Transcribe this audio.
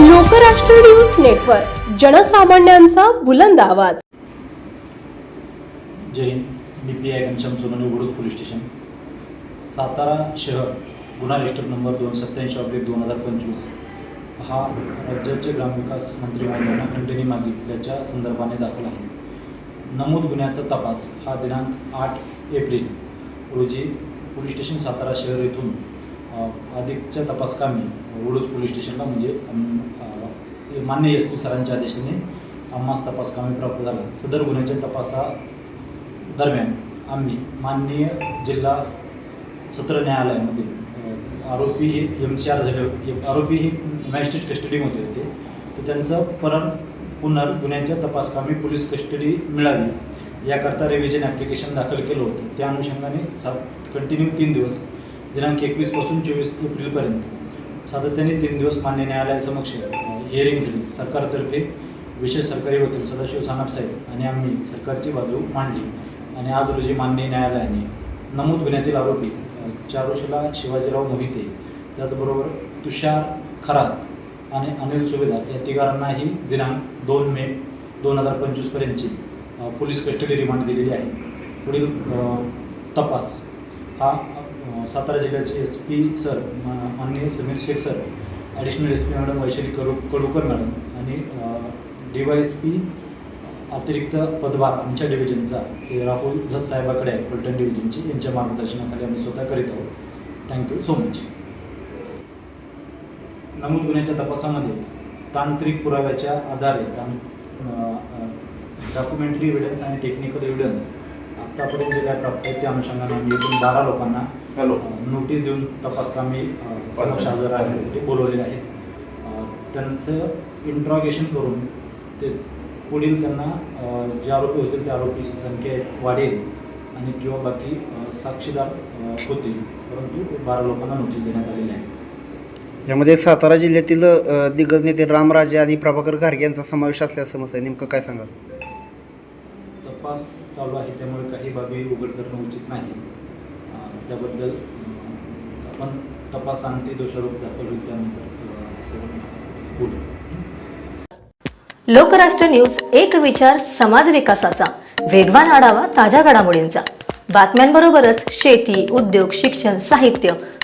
Lokrashtra news network जनसामान्यांचा बुलंद आवाज. जय हिंद मी P I Ghanshyam Sonawane Vaduj police station. Satara शहर गुन्हा रजिस्टर नंबर दोन सत्याऐंशी ऑब्लिक दोन हजार पंचवीस. हा राज्याचे ग्रामविकास मंत्री महोदयांना खंडणी मागितल्याच्या संदर्भाने दाखल आहे. नमूद गुन्ह्याचा तपास हा दिनांक आठ एप्रिल रोजी पोलीस स्टेशन सातारा शहर येथून अधिकचा अधिकच्या तपासकामी उडूस पोलीस स्टेशनला म्हणजे मान्य एस पी सरांच्या आदेशाने आम्हास तपासकामी प्राप्त झाला. सदर गुन्ह्याच्या तपासा दरम्यान आम्ही माननीय जिल्हा सत्र न्यायालयामध्ये आरोपी हे एम सी आर झाले आरोपी हे मॅजिस्ट्रेट कस्टडीमध्ये होते. तर त्यांचं परत पुनर् गुन्ह्याच्या तपासकामी पोलीस कस्टडी मिळावी याकरता रिव्हिजन ॲप्लिकेशन दाखल केलं होतं. त्या अनुषंगाने सात कंटिन्यू तीन दिवस दिनांक एकवीसपासून चोवीस एप्रिलपर्यंत. सातत्याने तीन दिवस मान्य न्यायालयासमक्ष हिअरिंग झाली. सरकारतर्फे विशेष सरकारी वकील सदाशिव सानप साहेब आणि आम्ही सरकारची बाजू मांडली आणि आज रोजी मान्य न्यायालयाने नमूद गुन्ह्यातील आरोपी चारुशिला शिवाजीराव मोहिते त्याचबरोबर तुषार खरात आणि अनिल सुभेदार या तिघांनाही दिनांक दोन मे दोन हजार पंचवीसपर्यंतची पोलीस कस्टडी रिमांड दिलेली आहे. पुढील तपास हा सातारा जिल्ह्याचे एस पी सर माननीय Sameer Shaikh sir additional S P madam Vaishali करू कडूकर मॅडम आणि डी वाय एस पी अतिरिक्त पदभार आमच्या डिव्हिजनचा हे राहुल धस साहेबाकडे आहे फलटण डिव्हिजनची यांच्या मार्गदर्शनाखाली आम्ही स्वतः करीत आहोत. थँक्यू सो मच नमूद गुन्ह्याच्या तपासामध्ये तांत्रिक पुराव्याच्या आधारे तां डॉक्युमेंटरी एव्हिडन्स आणि टेक्निकल एव्हिडन्स आत्तापर्यंत जे काय प्राप्त आहे त्या अनुषंगाने आम्ही एकूण बारा लोकांना हॅलो. नोटीस देऊन तपासकामी अ, समक्ष हजर राहण्यासाठी बोलवलेले आहेत. त्यांचं इंट्रॉगेशन करून ते पुढील त्यांना जे आरोपी होतील त्या आरोपीची संख्या वाढेल आणि किंवा बाकी साक्षीदार होतील. परंतु बारा लोकांना नोटीस देण्यात आलेली आहे. यामध्ये सातारा जिल्ह्यातील दिग्गज नेते रामराजे आणि प्रभाकर घारगे यांचा समावेश असल्याचं समजतं नेमकं काय सांगा तपास चालू आहे त्यामुळे काही बाबी उघड करणं उचित नाही. त्याबद्दल आपण तपास आणते दोषारोप दाखल होईल त्यानंतर बोलू. लोकराष्ट्र न्यूज एक विचार समाज विकासाचा. वेगवान आढावा ताज्या घडामोडींचा. बातम्यांबरोबरच शेती उद्योग शिक्षण साहित्य